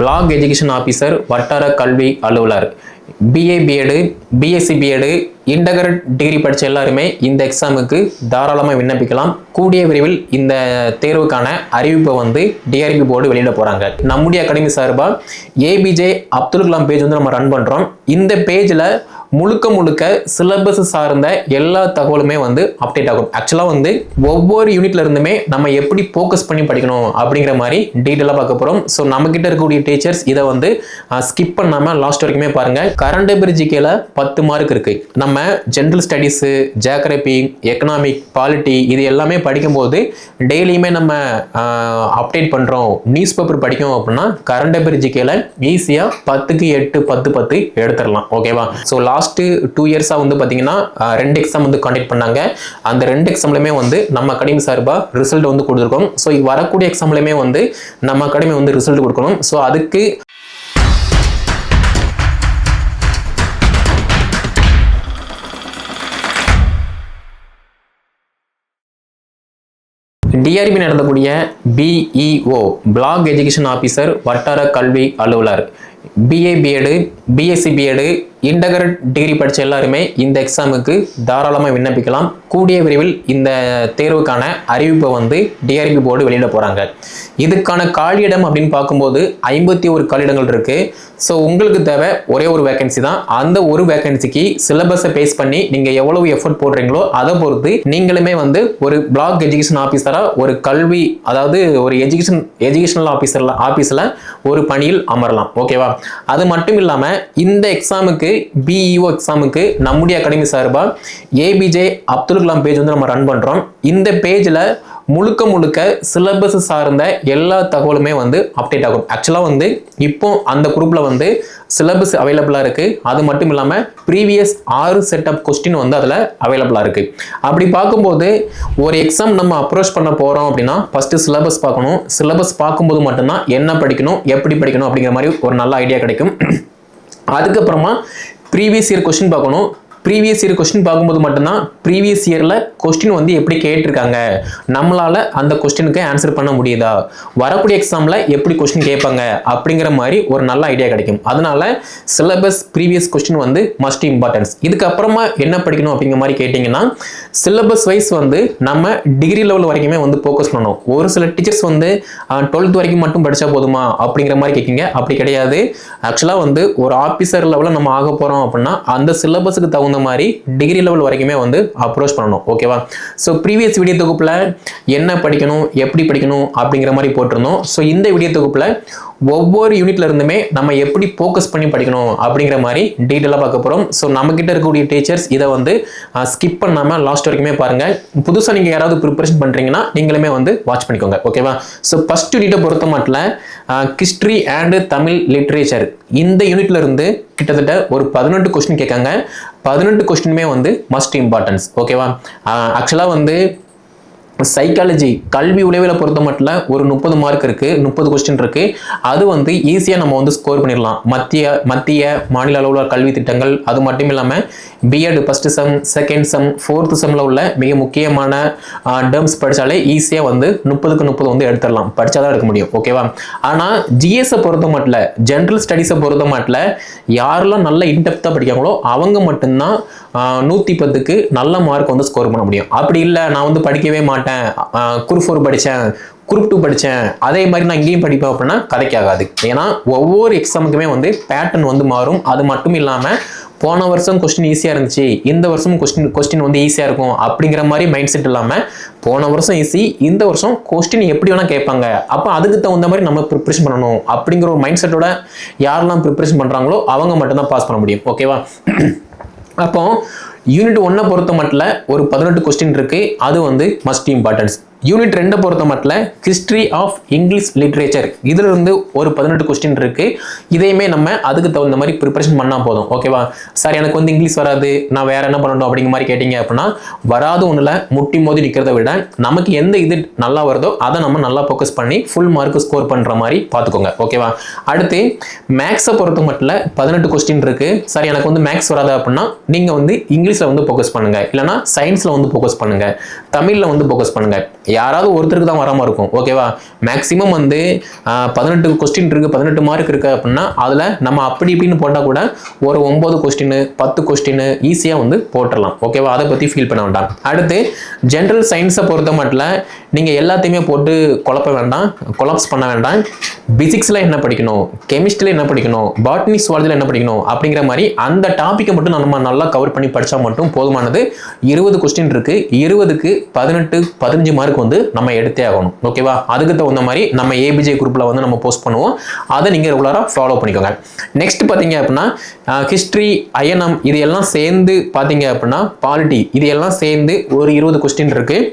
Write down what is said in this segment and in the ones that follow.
Black education officer வட்டார கல்வி அலுவலர். BA BEd BSc BEd integrate degree படித்த எல்லாருமே இந்த எக்ஸாமுக்கு தாராளமாக விண்ணப்பிக்கலாம். கூடிய விரைவில் இந்த தேர்வுக்கான அறிவிப்பை வந்து டிஆர்பி போர்டு வெளியிட போகிறாங்க நம்முடைய அகாடமி சார்பாக ஏபிஜே அப்துல் கலாம் பேஜ் வந்து நம்ம ரன் பண்ணுறோம் இந்த பேஜில் முழுக்க முழுக்க சிலபஸ் சார்ந்த எல்லா தகவலுமே வந்து அப்டேட் ஆகும். ஆக்சுவலாக வந்து ஒவ்வொரு யூனிட்ல இருந்துமே நம்ம எப்படி ஃபோக்கஸ் பண்ணி படிக்கணும் அப்படிங்கிற மாதிரி டீட்டெயிலாக பார்க்க போகிறோம் ஸோ நம்மக்கிட்ட இருக்கக்கூடிய டீச்சர்ஸ் இதை வந்து ஸ்கிப் பண்ணாமல் லாஸ்ட் வரைக்குமே பாருங்க. கரண்ட் ஜிகேல பத்து மார்க் இருக்கு. நம்ம general studies geography economic polity இது எல்லாமே படிக்கும்போது டெய்லியுமே நம்ம அப்டேட் பண்ணுறோம் நியூஸ் பேப்பர் படிக்கும் அப்படின்னா கரண்ட் ஜிகேல ஈஸியாக பத்துக்கு எட்டு பத்து பத்து எடுத்துடலாம். ஓகேவா ஸோ லாஸ்ட் லாஸ்ட்டு டூ இயர்ஸாக வந்து பார்த்தீங்கன்னா ரெண்டு எக்ஸாம் வந்து கண்டக்ட் பண்ணாங்க. அந்த ரெண்டு எக்ஸாம்லையுமே வந்து நம்ம அகாடமி சார்பாக ரிசல்ட் வந்து கொடுத்துருக்கோம். ஸோ வரக்கூடிய எக்ஸாம்லையுமே வந்து நம்ம அகாடமி வந்து ரிசல்ட் கொடுக்கணும். ஸோ அதுக்கு டிஆர்பி நடத்தக்கூடிய பிஇஓ பிளாக் எஜுகேஷன் ஆஃபீஸர் வட்டார கல்வி அலுவலர். BA BEd BSc BEd integrate degree படித்த எல்லாருமே இந்த எக்ஸாமுக்கு தாராளமாக விண்ணப்பிக்கலாம். கூடிய விரைவில் இந்த தேர்வுக்கான அறிவிப்பை வந்து டிஆர்பி போர்டு வெளியிட போகிறாங்க இதுக்கான காலியிடம் அப்படின்னு பார்க்கும்போது ஐம்பத்தி ஒரு காலியிடங்கள் இருக்குது ஸோ உங்களுக்கு தேவை ஒரே ஒரு வேகன்சி தான். அந்த ஒரு வேகன்சிக்கு சிலபஸை பேஸ் பண்ணி நீங்கள் எவ்வளவு எஃபர்ட் போடுறீங்களோ அதை பொறுத்து நீங்களுமே வந்து ஒரு பிளாக் எஜுகேஷன் ஆஃபீஸராக ஒரு கல்வி அதாவது ஒரு எஜுகேஷன் எஜுகேஷனல் ஆஃபீஸரில் ஆஃபீஸில் ஒரு பணியில் அமரலாம். ஓகேவா அது மட்டும் இல்லாமல் இந்த எக்ஸாமுக்கு பிஇஓ எக்ஸாமுக்கு நம்முடைய அகாடமி சார்பாக ஏபிஜே அப்துல் கலாம் பேஜ் வந்து நம்ம ரன் பண்ணுறோம் இந்த பேஜில் முழுக்க முழுக்க சிலபஸ் சார்ந்த எல்லா தகவலுமே வந்து அப்டேட் ஆகும். ஆக்சுவலாக வந்து இப்போ அந்த குரூப்பில் வந்து சிலபஸ் அவைலபிளாக இருக்குது அது மட்டும் இல்லாமல் ப்ரீவியஸ் ஆறு செட் ஆஃப் கொஸ்டின் வந்து அதில் அவைலபிளாக இருக்குது அப்படி பார்க்கும்போது ஒரு எக்ஸாம் நம்ம அப்ரோச் பண்ண போகிறோம் அப்படின்னா ஃபஸ்ட்டு சிலபஸ் பார்க்கணும். சிலபஸ் பார்க்கும்போது மட்டும்தான் என்ன படிக்கணும் எப்படி படிக்கணும் அப்படிங்கிற மாதிரி ஒரு நல்ல ஐடியா கிடைக்கும். அதுக்கப்புறமா ப்ரீவியஸ் இயர் கொஸ்டின் பார்க்கணும். ப்ரீவியஸ் இயர் கொஸ்டின் பார்க்கும்போது மட்டும்தான் ப்ரீவியஸ் இயரில் கொஸ்டின் வந்து எப்படி கேட்டிருக்காங்க? நம்மளால் அந்த கொஸ்டினுக்கு ஆன்சர் பண்ண முடியுதா? வரக்கூடிய எக்ஸாமில் எப்படி கொஸ்டின் கேட்பாங்க? அப்படிங்கிற மாதிரி ஒரு நல்ல ஐடியா கிடைக்கும். அதனால சிலபஸ் ப்ரீவியஸ் கொஸ்டின் வந்து மஸ்ட் இம்பார்ட்டன்ஸ் இதுக்கப்புறமா என்ன படிக்கணும் அப்படிங்கிற மாதிரி கேட்டிங்கன்னா சிலபஸ் வைஸ் வந்து நம்ம டிகிரி லெவல் வரைக்குமே வந்து ஃபோக்கஸ் பண்ணணும். ஒரு சில டீச்சர்ஸ் வந்து டுவெல்த் வரைக்கும் மட்டும் படித்தா போதுமா? அப்படிங்கிற மாதிரி கேட்குங்க. அப்படி கிடையாது. ஆக்சுவலாக வந்து ஒரு ஆஃபீஸர் லெவலில் நம்ம ஆக போகிறோம் அப்படின்னா அந்த சிலபஸுக்கு தகுந்த மாதிரி டிகிரி லெவல் வரைக்குமே வந்து அப்ரோச் பண்ணணும். ஓகேவா? ஸோ ப்ரீவியஸ் வீடியோ தொகுப்பில் என்ன படிக்கணும் எப்படி படிக்கணும் அப்படிங்கிற மாதிரி போட்டிருந்தோம். ஸோ இந்த வீடியோ தொகுப்பில் ஒவ்வொரு யூனிட்ல இருந்துமே நம்ம எப்படி ஃபோக்கஸ் பண்ணி படிக்கணும் அப்படிங்கிற மாதிரி டீட்டெயிலாக பார்க்க போகிறோம் ஸோ நம்மக்கிட்ட இருக்கக்கூடிய டீச்சர்ஸ் இதை வந்து ஸ்கிப் பண்ணாமல் லாஸ்ட் வரைக்குமே பாருங்கள் புதுசாக நீங்கள் யாராவது ப்ரிப்பரேஷன் பண்ணுறீங்கன்னா நீங்களுமே வந்து வாட்ச் பண்ணிக்கோங்க. ஓகேவா ஸோ ஃபஸ்ட் யூனிட்டை பொறுத்த மட்டும் ஹிஸ்ட்ரி அண்டு தமிழ் லிட்ரேச்சர் இந்த யூனிட்ல இருந்து கிட்டத்தட்ட ஒரு பதினெட்டு கொஸ்டின் கேட்காங்க. பதினெட்டு கொஸ்டினுமே வந்து மஸ்ட் இம்பார்ட்டன்ஸ் ஓகேவா ஆக்சுவலாக வந்து சைக்காலஜி கல்வி உளவில் பொறுத்த மட்டும் ஒரு முப்பது மார்க் இருக்குது முப்பது கொஸ்டின் இருக்குது அது வந்து ஈஸியாக நம்ம வந்து ஸ்கோர் பண்ணிடலாம். மத்திய மத்திய மாநில அளவில் கல்வி திட்டங்கள் அது மட்டும் இல்லாமல் BEd first sem second sem fourth செம்மில் உள்ள மிக முக்கியமான டேர்ம்ஸ் படித்தாலே ஈஸியாக வந்து முப்பதுக்கு முப்பது வந்து எடுத்துடலாம். படித்தா தான் எடுக்க முடியும். ஓகேவா ஆனால் ஜிஎஸை பொறுத்த மட்டும் ஜென்ரல் ஸ்டடீஸை பொறுத்த மட்டும் யாரெல்லாம் நல்ல இன்டெப்த்தாக படிக்காங்களோ அவங்க மட்டும்தான் நூற்றி பத்துக்கு நல்ல மார்க் வந்து ஸ்கோர் பண்ண முடியும். அப்படி இல்லை நான் வந்து படிக்கவே மாட்டேன். குரூப் ஃபோர் படித்தேன் குரூப் டூ படித்தேன் அதே மாதிரி நான் இங்கேயும் படிப்பேன் அப்படின்னா கதைக்காகாது ஏன்னா ஒவ்வொரு எக்ஸாமுக்குமே வந்து பேட்டர்ன் வந்து மாறும். அது மட்டும் இல்லாமல் போன வருஷம் கொஸ்டின் ஈஸியாக இருந்துச்சு. இந்த வருஷம் கொஸ்டின் கொஸ்டின் வந்து ஈஸியாக இருக்கும் அப்படிங்கிற மாதிரி மைண்ட் செட் இல்லாமல் போன வருஷம் ஈஸி இந்த வருஷம் கொஸ்டின் எப்படி வேணால் கேட்பாங்க. அப்போ அதுக்கு தகுந்த மாதிரி நம்ம ப்ரிப்ரேஷன் பண்ணணும் அப்படிங்கிற ஒரு மைண்ட் செட்டோட யாரெல்லாம் ப்ரிப்ரேஷன் பண்ணுறாங்களோ அவங்க மட்டும்தான் பாஸ் பண்ண முடியும். ஓகேவா அப்போ யூனிட் ஒன்னை பொறுத்த மட்டும் ஒரு பதினெட்டு கொஸ்டின் இருக்குது அது வந்து மஸ்ட் இம்பார்ட்டன்ஸ் யூனிட் ரெண்டை பொறுத்த மட்டும் ஹிஸ்ட்ரி ஆஃப் இங்கிலீஷ் லிட்ரேச்சர் இதில் இருந்து ஒரு பதினெட்டு கொஸ்டின் இருக்குது இதையுமே நம்ம அதுக்கு தகுந்த மாதிரி ப்ரிப்பரேஷன் பண்ணால் போதும். ஓகேவா சார் எனக்கு வந்து இங்கிலீஷ் வராது. நான் வேறு என்ன பண்ணணும் அப்படிங்கிற மாதிரி கேட்டிங்க அப்படின்னா வராது ஒன்றுல முட்டி மோதி நிற்கிறத விட நமக்கு எந்த இது நல்லா வருதோ அதை நம்ம நல்லா ஃபோக்கஸ் பண்ணி ஃபுல் மார்க் ஸ்கோர் பண்ணுற மாதிரி பார்த்துக்கோங்க. ஓகேவா அடுத்து மேக்ஸை பொறுத்த மட்டும் பதினெட்டு கொஸ்டின் இருக்குது சார் எனக்கு வந்து மேக்ஸ் வராது அப்படின்னா நீங்கள் வந்து இங்கிலீஷில் வந்து ஃபோக்கஸ் பண்ணுங்கள் இல்லைனா சயின்ஸில் வந்து ஃபோக்கஸ் பண்ணுங்கள் தமிழில் வந்து ஃபோக்கஸ் பண்ணுங்கள் யாராவது ஒருத்தருக்கு தான் வராமல் இருக்கும். ஓகேவா மேக்ஸிமம் வந்து பதினெட்டு கொஸ்டின் இருக்குது பதினெட்டு மார்க் இருக்குது அப்படின்னா அதில் நம்ம அப்படி இப்படின்னு போட்டால் கூட ஒரு ஒம்பது கொஸ்டின் பத்து கொஸ்டின் ஈஸியாக வந்து போட்டுடலாம். ஓகேவா அதை பற்றி ஃபீல் பண்ண வேண்டாம். அடுத்து ஜென்ரல் சயின்ஸை பொறுத்த மட்டும் நீங்கள் எல்லாத்தையுமே போட்டு குழப்ப வேண்டாம் கொலாப்ஸ் பண்ண வேண்டாம். பிசிக்ஸில் என்ன படிக்கணும்? கெமிஸ்ட்ரியில் என்ன படிக்கணும்? பாட்னி சுவாலஜியில் என்ன படிக்கணும்? அப்படிங்கிற மாதிரி அந்த டாப்பிக்கை மட்டும் நம்ம நல்லா கவர் பண்ணி படித்தா மட்டும் போதுமானது. இருபது கொஸ்டின் இருக்குது இருபதுக்கு பதினெட்டு பதினஞ்சு மார்க் வந்து நம்ம எடுத்தே ஆகணும். ஓகேவா அதுக்கு தகுந்த மாதிரி நம்ம ஏபிஜே குரூப்பில் வந்து நம்ம போஸ்ட் பண்ணுவோம். அதை நீங்கள் ரெகுலராக ஃபாலோ பண்ணிக்கோங்க. நெக்ஸ்ட் பார்த்தீங்க அப்படின்னா ஹிஸ்ட்ரி அயனம் இது எல்லாம் சேர்ந்து பார்த்தீங்க அப்படின்னா பாலிட்டி இது எல்லாம் சேர்ந்து ஒரு இருபது கொஸ்டின் இருக்குது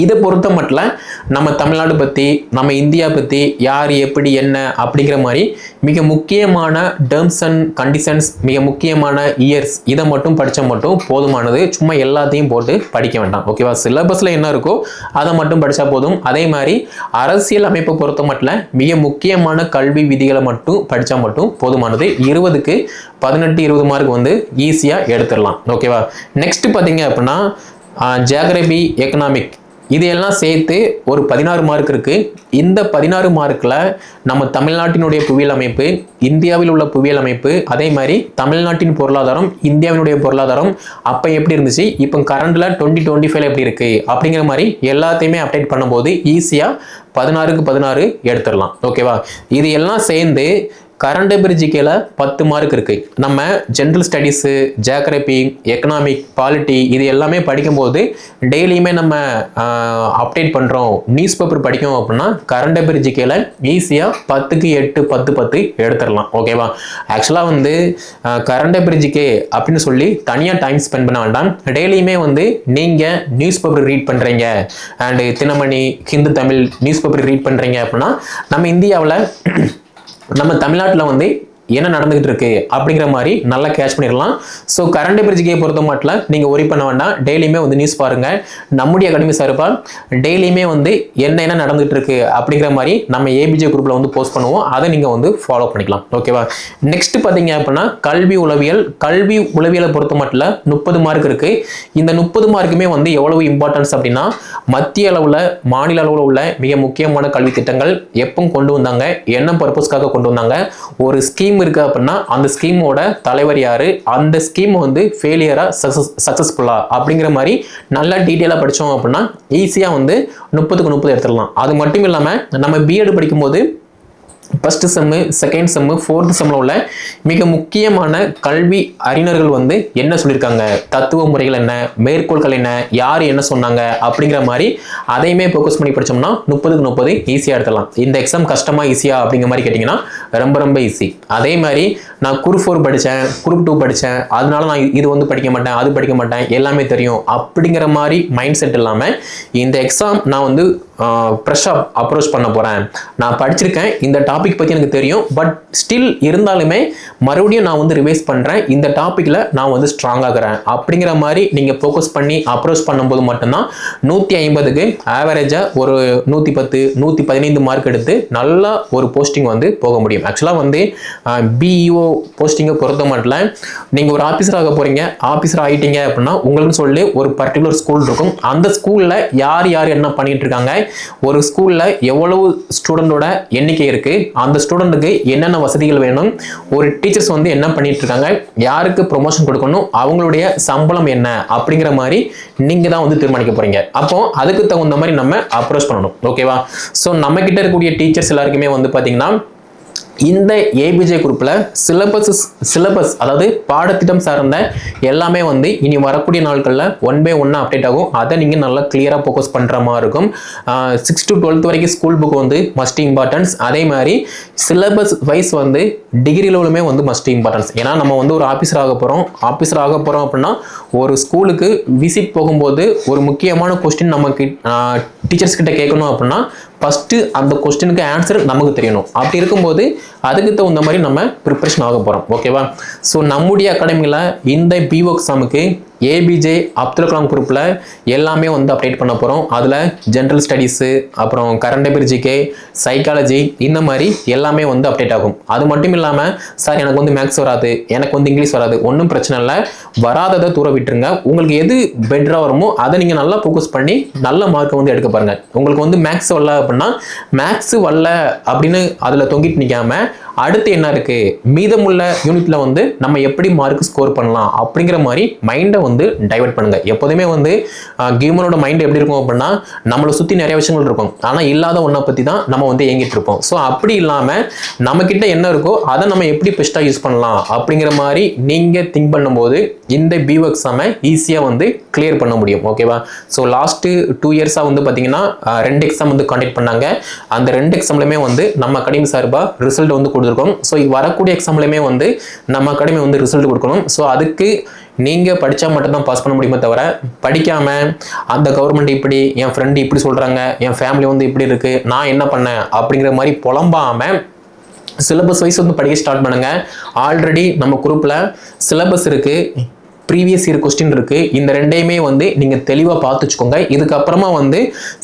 இதை பொறுத்த மட்டும் நம்ம தமிழ்நாடு பற்றி நம்ம இந்தியா பற்றி யார் எப்படி என்ன அப்படிங்கிற மாதிரி மிக முக்கியமான டேர்ம்ஸ் அண்ட் கண்டிஷன்ஸ் மிக முக்கியமான இயர்ஸ் இதை மட்டும் படித்தா மட்டும் போதுமானது. சும்மா எல்லாத்தையும் போட்டு படிக்க வேண்டாம். ஓகேவா சிலபஸில் என்ன இருக்கோ அதை மட்டும் படித்தா போதும். அதே மாதிரி அரசியல் அமைப்பை பொறுத்த மட்டும் மிக முக்கியமான கல்வி விதிகளை மட்டும் படித்தா மட்டும் போதுமானது. இருபதுக்கு பதினெட்டு இருபது மார்க் வந்து ஈஸியாக எடுத்துடலாம். ஓகேவா நெக்ஸ்ட் பார்த்தீங்க அப்படின்னா ஜியாகிரபி எக்கனாமிக் இதையெல்லாம் சேர்த்து ஒரு பதினாறு மார்க் இருக்கு. இந்த பதினாறு மார்க்கில் நம்ம தமிழ்நாட்டினுடைய புவியியல் அமைப்பு இந்தியாவில் உள்ள புவியியல் அமைப்பு அதே மாதிரி தமிழ்நாட்டின் பொருளாதாரம் இந்தியாவினுடைய பொருளாதாரம் அப்போ எப்படி இருந்துச்சு? இப்போ கரண்டில் டுவெண்ட்டி டுவெண்ட்டி ஃபைவ் எப்படி இருக்கு? அப்படிங்கிற மாதிரி எல்லாத்தையுமே அப்டேட் பண்ணும்போது ஈஸியாக பதினாறுக்கு பதினாறு எடுத்துடலாம். ஓகேவா இது எல்லாம் சேர்ந்து கரண்ட் பிரிட்ஜிக்கையில் பத்து மார்க் இருக்கு. நம்ம general studies geography economic polity இது எல்லாமே படிக்கும்போது டெய்லியுமே நம்ம அப்டேட் பண்ணுறோம் நியூஸ் பேப்பர் படிக்கும் அப்படின்னா கரண்ட் பிரிட்ஜிக்கையில் ஈஸியாக பத்துக்கு எட்டு பத்து பத்து எடுத்துடலாம். ஓகேவா ஆக்சுவலாக வந்து கரண்ட் பிரிட்ஜிக்கே அப்படின்னு சொல்லி தனியாக டைம் ஸ்பெண்ட் பண்ண வேண்டாம் டெய்லியுமே வந்து நீங்கள் நியூஸ் பேப்பர் ரீட் பண்ணுறீங்க and Dinamani Hindu Tamil news paper read பண்ணுறீங்க அப்படின்னா நம்ம இந்தியாவில் நம்ம தமிழ்நாட்டில் வந்து என்ன நடந்துகிட்டு இருக்கு அப்படிங்கிற மாதிரி நல்லா கேட்ச் பண்ணிடலாம். ஸோ கரண்ட் பிரிட்ஜிக்கை பொறுத்த மட்டும் நீங்கள் ஒரி பண்ண வேண்டாம். டெய்லியுமே வந்து நியூஸ் பாருங்க. நம்முடைய அகாடமி சார்பா டெய்லியுமே வந்து என்ன என்ன நடந்துகிட்டு இருக்கு அப்படிங்கிற மாதிரி நம்ம ஏபிஜே குரூப்பில் வந்து போஸ்ட் பண்ணுவோம். அதை நீங்கள் வந்து ஃபாலோ பண்ணிக்கலாம். ஓகேவா நெக்ஸ்ட் பார்த்தீங்க அப்படின்னா கல்வி உளவியல். கல்வி உளவியலை பொறுத்த மட்டும் முப்பது மார்க் இருக்கு. இந்த முப்பது மார்க்குமே வந்து எவ்வளவு இம்பார்ட்டன்ஸ் அப்படின்னா மத்திய அளவில் மாநில அளவில் உள்ள மிக முக்கியமான கல்வி திட்டங்கள் எப்போ கொண்டு வந்தாங்க. என்ன பர்பஸ்க்காக கொண்டு வந்தாங்க? ஒரு ஸ்கீம் இருக்கு அப்படின்னா அந்த ஸ்கீமோட தலைவர் யார்? அந்த ஸ்கீம் வந்து ஃபெயிலியராக சக்ஸஸ் சக்ஸஸ்ஃபுல்லாக அப்படிங்கிற மாதிரி நல்லா டீட்டெயிலாக படித்தோம் அப்படின்னா ஈஸியாக வந்து முப்பதுக்கு முப்பது எடுத்துடலாம். அது மட்டும் இல்லாமல் நம்ம பிஎட் படிக்கும்போது first sem second sem fourth செம்மில் உள்ள மிக முக்கியமான கல்வி அறிஞர்கள் வந்து என்ன சொல்லியிருக்காங்க தத்துவ முறைகள் என்ன? மேற்கோள்கள் என்ன? யார் என்ன சொன்னாங்க? அப்படிங்கிற மாதிரி அதையுமே ஃபோக்கஸ் பண்ணி படிச்சோம்னா முப்பதுக்கு முப்பது ஈஸியாக எடுத்துடலாம். இந்த எக்ஸாம் கஷ்டமாக ஈஸியாக அப்படிங்கிற மாதிரி கேட்டிங்கன்னா ரொம்ப ரொம்ப ஈஸி அதே மாதிரி நான் குரூப் ஃபோர் படித்தேன் குரூப் டூ படித்தேன் அதனால நான் இது வந்து படிக்க மாட்டேன் அது படிக்க மாட்டேன் எல்லாமே தெரியும். அப்படிங்கிற மாதிரி மைண்ட் செட் இல்லாமல் இந்த எக்ஸாம் நான் வந்து ஃப்ரெஷ்ஷாக அப்ரோச் பண்ண போகிறேன் நான் படிச்சிருக்கேன். இந்த டாப் டாபிக் பற்றி எனக்கு தெரியும். பட் ஸ்டில் இருந்தாலுமே மறுபடியும் நான் வந்து ரிவைஸ் பண்ணுறேன் இந்த டாப்பிக்கில் நான் வந்து ஸ்ட்ராங்காகிறேன் அப்படிங்கிற மாதிரி நீங்கள் ஃபோக்கஸ் பண்ணி அப்ரோச் பண்ணும்போது மட்டும்தான் நூற்றி ஐம்பதுக்கு ஆவரேஜாக ஒரு நூற்றி பத்து நூற்றி பதினைந்து மார்க் எடுத்து நல்லா ஒரு போஸ்டிங் வந்து போக முடியும். ஆக்சுவலாக வந்து பிஇஓ போஸ்டிங்கை பொறுத்த மட்டும் நீங்கள் ஒரு ஆஃபீஸர் ஆக போகிறீங்க ஆஃபீஸர் ஆகிட்டீங்க அப்படின்னா உங்களுக்குன்னு சொல்லி ஒரு பர்டிகுலர் ஸ்கூல் இருக்கும். அந்த ஸ்கூலில் யார் யார் என்ன பண்ணிகிட்டு இருக்காங்க? ஒரு ஸ்கூலில் எவ்வளவு ஸ்டூடெண்டோட எண்ணிக்கை இருக்குது அந்த ஸ்டூடெண்ட்டுக்கு என்னென்ன வசதிகள் வேணும்? ஒரு டீச்சர்ஸ் வந்து என்ன பண்ணிட்டு இருக்காங்க யாருக்கு ப்ரொமோஷன் கொடுக்கணும்? அவங்களுடைய சம்பளம் என்ன? அப்படிங்கிற மாதிரி நீங்கள் தான் வந்து தீர்மானிக்க போகிறீங்க அப்போ அதுக்கு தகுந்த மாதிரி நம்ம அப்ரோச் பண்ணணும். ஓகேவா ஸோ நம்ம கிட்ட இருக்கக்கூடிய டீச்சர்ஸ் எல்லாருக்குமே வந்து பார்த்தீங்கன்னா இந்த ஏபிஜே குரூப்பில் சிலபஸ் சிலபஸ் அதாவது பாடத்திட்டம் சார்ந்த எல்லாமே வந்து இனி வரக்கூடிய நாட்களில் ஒன் பை ஒன்னாக அப்டேட் ஆகும். அதை நீங்கள் நல்லா கிளியராக ஃபோக்கஸ் பண்ணுற மாதிரி இருக்கும். சிக்ஸ் டு டுவெல்த் வரைக்கும் ஸ்கூல் புக் வந்து மஸ்ட் இம்பார்ட்டன்ஸ் அதே மாதிரி சிலபஸ் வைஸ் வந்து டிகிரி லெவலுமே வந்து மஸ்ட் இம்பார்ட்டன்ஸ் ஏன்னா நம்ம வந்து ஒரு ஆஃபீஸர் ஆக போகிறோம் ஆஃபீஸர் ஆக போகிறோம் அப்படின்னா ஒரு ஸ்கூலுக்கு விசிட் போகும்போது ஒரு முக்கியமான கொஸ்டின் நமக்கு டீச்சர்ஸ் கிட்ட கேட்கணும் அப்படின்னா ஃபஸ்ட்டு அந்த கொஸ்டினுக்கு ஆன்சர் நமக்கு தெரியணும். அப்படி இருக்கும்போது அதுக்கு தகுந்த மாதிரி நம்ம ப்ரிப்ரேஷன் ஆக போகிறோம் ஓகேவா ஸோ நம்முடைய அகாடமியில் இந்த பிஓ எக்ஸாமுக்கு ஏபிஜே அப்துல் கலாம் குரூப்பில் எல்லாமே வந்து அப்டேட் பண்ண போகிறோம் அதில் ஜென்ரல் ஸ்டடீஸு அப்புறம் கரண்ட் அஃபேர் ஜிகே சைக்காலஜி இந்த மாதிரி எல்லாமே வந்து அப்டேட் ஆகும். அது மட்டும் இல்லாமல் சார் எனக்கு வந்து மேக்ஸ் வராது எனக்கு வந்து இங்கிலீஷ் வராது ஒன்றும் பிரச்சனை இல்லை. வராததை தூர விட்டுருங்க. உங்களுக்கு எது பெட்டராக வருமோ அதை நீங்கள் நல்லா ஃபோக்கஸ் பண்ணி நல்ல மார்க்கை வந்து எடுக்க பாருங்கள் உங்களுக்கு வந்து மேக்ஸ் வரல அப்படின்னா மேக்ஸ் வரல அப்படின்னு அதில் தொங்கிட்டு நிற்காம அடுத்து என்ன இருக்கு? மீதமுள்ள யூனிட்ல வந்து நம்ம எப்படி மார்க் ஸ்கோர் பண்ணலாம் அப்படிங்கிற மாதிரி மைண்டை வந்து டைவர்ட் பண்ணுங்க. எப்போதுமே வந்து கியூமனோட மைண்ட் எப்படி இருக்கும் அப்படின்னா நம்மளை சுற்றி நிறைய விஷயங்கள் இருக்கும். ஆனால் இல்லாத ஒன்றை பற்றி தான் நம்ம வந்து இயங்கிட்டு இருப்போம். ஸோ அப்படி இல்லாமல் நம்மக்கிட்ட என்ன இருக்கோ அதை நம்ம எப்படி பெஸ்ட்டாக யூஸ் பண்ணலாம் அப்படிங்கிற மாதிரி நீங்கள் திங்க் பண்ணும்போது இந்த பிஓ எக்ஸாமை ஈஸியாக வந்து கிளியர் பண்ண முடியும். ஓகேவா ஸோ லாஸ்ட்டு டூ இயர்ஸாக வந்து பார்த்தீங்கன்னா ரெண்டு எக்ஸாம் வந்து காண்டக்ட் பண்ணாங்க. அந்த ரெண்டு எக்ஸாம்லையுமே வந்து நம்ம அகாடமி சார்பாக ரிசல்ட் வந்து கொடுத்துருக்கோம். ஸோ வரக்கூடிய எக்ஸாம்லையுமே வந்து நம்ம அகாடமி வந்து ரிசல்ட் கொடுக்கணும். ஸோ அதுக்கு நீங்கள் படித்தா மட்டும்தான் பாஸ் பண்ண முடியுமே தவிர படிக்காமல் அந்த கவர்மெண்ட் இப்படி என் ஃப்ரெண்டு இப்படி சொல்கிறாங்க என் ஃபேமிலி வந்து இப்படி இருக்குது நான் என்ன பண்ணேன்? அப்படிங்கிற மாதிரி புலம்பாமல் சிலபஸ் வைஸ் வந்து படிக்க ஸ்டார்ட் பண்ணுங்கள் ஆல்ரெடி நம்ம குரூப்பில் சிலபஸ் இருக்குது ப்ரீவியஸ் இயர் கொஸ்டின் இருக்குது இந்த ரெண்டையுமே வந்து நீங்கள் தெளிவாக பார்த்து வச்சுக்கோங்க இதுக்கப்புறமா வந்து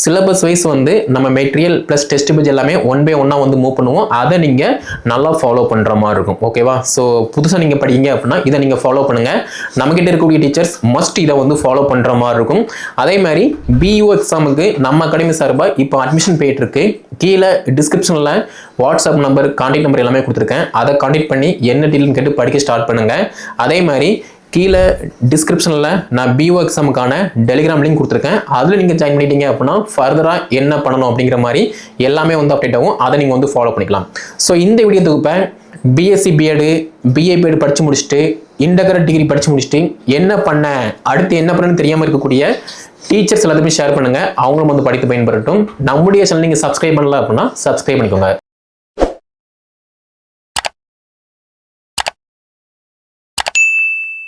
சிலபஸ் வைஸ் வந்து நம்ம மெட்டீரியல் ப்ளஸ் டெஸ்ட் பேஜ் எல்லாமே ஒன் பை ஒன்னாக வந்து மூவ் பண்ணுவோம். அதை நீங்கள் நல்லா ஃபாலோ பண்ணுற மாதிரி இருக்கும். ஓகேவா ஸோ புதுசாக நீங்கள் படிங்க அப்படின்னா இதை நீங்கள் ஃபாலோ பண்ணுங்கள் நம்மகிட்ட இருக்கக்கூடிய டீச்சர்ஸ் மஸ்ட் இதை வந்து ஃபாலோ பண்ணுற மாதிரி இருக்கும். அதே மாதிரி பியூ எக்ஸாமுக்கு நம்ம அகாடமி சார்பாக இப்போ அட்மிஷன் போயிட்டு இருக்கு. கீழே டிஸ்கிரிப்ஷனில் வாட்ஸ்அப் நம்பர் கான்டாக்ட் நம்பர் எல்லாமே கொடுத்துருக்கேன். அதை கான்டாக்ட் பண்ணி என்ன டீல்னு கேட்டு படிக்க ஸ்டார்ட் பண்ணுங்கள் அதே மாதிரி கீழே டிஸ்கிரிப்ஷனில் நான் பிஓ எக்ஸாமுக்கான டெலிகிராம் லிங்க் கொடுத்துருக்கேன். அதில் நீங்கள் ஜாயின் பண்ணிட்டீங்க அப்படின்னா ஃபர்தராக என்ன பண்ணணும் அப்படிங்கிற மாதிரி எல்லாமே வந்து அப்டேட் ஆகும். அதை நீங்கள் வந்து ஃபாலோ பண்ணிக்கலாம். ஸோ இந்த வீடியோ தொகுப்பை பிஎஸ்சி பிஎடு பிஏ பிஎட் படித்து முடிச்சுட்டு இன்டகிரேட் டிகிரி படித்து முடிச்சுட்டு என்ன பண்ண அடுத்து என்ன பண்ணணும்னு தெரியாமல் இருக்கக்கூடிய டீச்சர்ஸ் எல்லாத்தையுமே ஷேர் பண்ணுங்கள் அவங்களும் வந்து படித்து பயன்பெறட்டும். நம்முடைய சேனல் நீங்கள் சப்ஸ்கிரைப் பண்ணல அப்படின்னா சப்ஸ்கிரைப் பண்ணிக்கோங்க.